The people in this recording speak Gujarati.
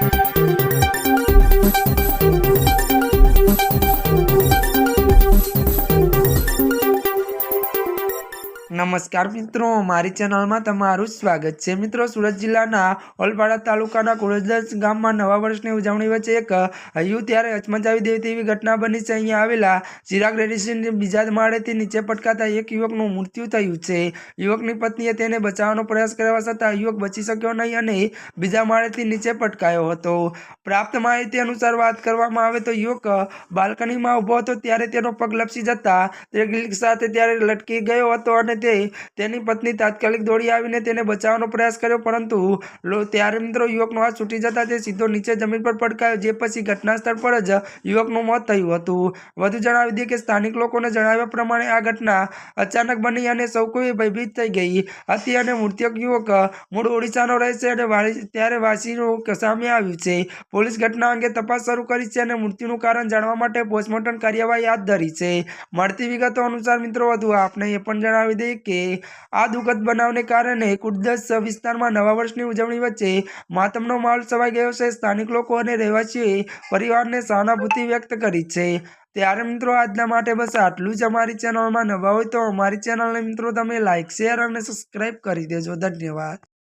Thank you. નમસ્કાર મિત્રો, મારી ચેનલમાં તમારું સ્વાગત છે. મિત્રો, સુરત જિલ્લાના ઓલપાડા તાલુકાના કુળદસ ગામમાં નવા વર્ષની ઉજવણી વચ્ચે એક હૈયું ત્યારે હચમચાવી દે તેવી ઘટના બની છે. અહીંયા આવેલા ચિરાગ રેડિસનની બીજા માળેથી નીચે પટકાતા એક યુવકનું મૃત્યુ થયું છે. યુવકની પત્નીએ તેને બચાવવાનો પ્રયાસ કરવા છતાં યુવક બચી શક્યો નહીં અને બીજા માળેથી નીચે પટકાયો હતો. પ્રાપ્ત માહિતી અનુસાર વાત કરવામાં આવે તો યુવક બાલ્કનીમાં ઊભો હતો, ત્યારે તેનો પગ લપસી જતા તે સાથે ત્યારે લટકી ગયો હતો અને તે તેની પત્ની તાત્કાલિક દોડી આવીને તેને બચાવવાનો પ્રયાસ કર્યો, પરંતુ ત્યારે મિત્રો યુવકનો હાથ છૂટી જતા તે સીધો નીચે જમીન પર પડકાયો, જે પછી ઘટના સ્થળ પર જ યુવકનું મોત થયું હતું. વધુ જણાવી દઈએ કે સ્થાનિક લોકોને જણાવ્યા પ્રમાણે આ ઘટના અચાનક બની અને સૌ કોઈ ભયભીત થઈ ગઈ. હતી અને મૃતક યુવક મૂળ ઓડિશાનો રહે છે અને ત્યારે વાસીનું સામે આવ્યું છે. પોલીસ ઘટના અંગે તપાસ શરૂ કરી છે અને મૃત્યુનું કારણ જાણવા માટે પોસ્ટમોર્ટમ કાર્યવાહી હાથ ધરી છે. મળતી વિગતો અનુસાર મિત્રો વધુ આપને એ પણ જણાવી દઈએ કે આ દુઃખદ બનાવને કારણે કુડદસ વિસ્તારમાં નવા વર્ષની ઉજવણી વચ્ચે માતમનો માહોલ છવાઈ ગયો છે. સ્થાનિક લોકો અને રહેવાસીઓએ પરિવારને સહાનુભૂતિ વ્યક્ત કરી છે. ત્યારે મિત્રો આજના માટે બસ આટલું જ અમારી ચેનલમાં નવા હોય તો અમારી ચેનલને મિત્રો તમે લાઇક શેર અને સબસ્ક્રાઈબ કરી દેજો. ધન્યવાદ.